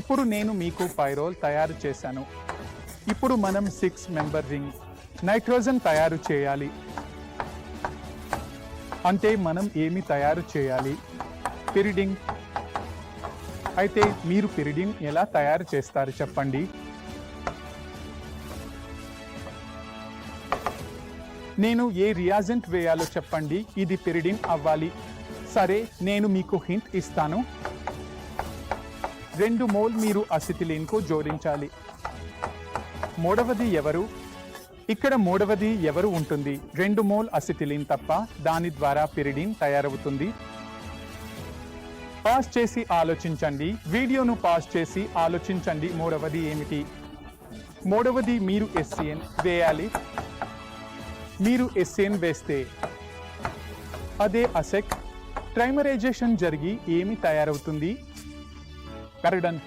ఇప్పుడు నేను మీకు పైరోల్ తయారు చేశాను. ఇప్పుడు మనం సిక్స్ మెంబర్ రింగ్ నైట్రోజన్ తయారు చేయాలి. అంటే మనం ఏమి తయారు చేయాలి? పిరిడింగ్ అయితే మీరు పిరిడింగ్ ఎలా తయారు చేస్తారు చెప్పండి? నేను ఏ రియాజెంట్ వేయాలో చెప్పండి? ఇది పిరిడిన్ అవ్వాలి. సరే నేను మీకు హింట్ ఇస్తాను. రెండు మోల్ మీరు అసిటిలిన్కు జోడించాలి. మూడవది ఎవరు? ఇక్కడ మూడవది ఎవరు ఉంటుంది? రెండు మోల్ అసిటిలిన్ తప్ప దాని ద్వారా పిరిడిన్ తయారవుతుంది. పాస్ చేసి ఆలోచించండి. వీడియోను పాస్ చేసి ఆలోచించండి. మూడవది ఏమిటి? మూడవది మీరు ఎస్సిఎన్ వేయాలి. మీరు ఎస్సేన్ వేస్తే అదే అసెక్. ట్రైమరైజేషన్ జరిగి ఏమి తయారవుతుంది? పెరడన్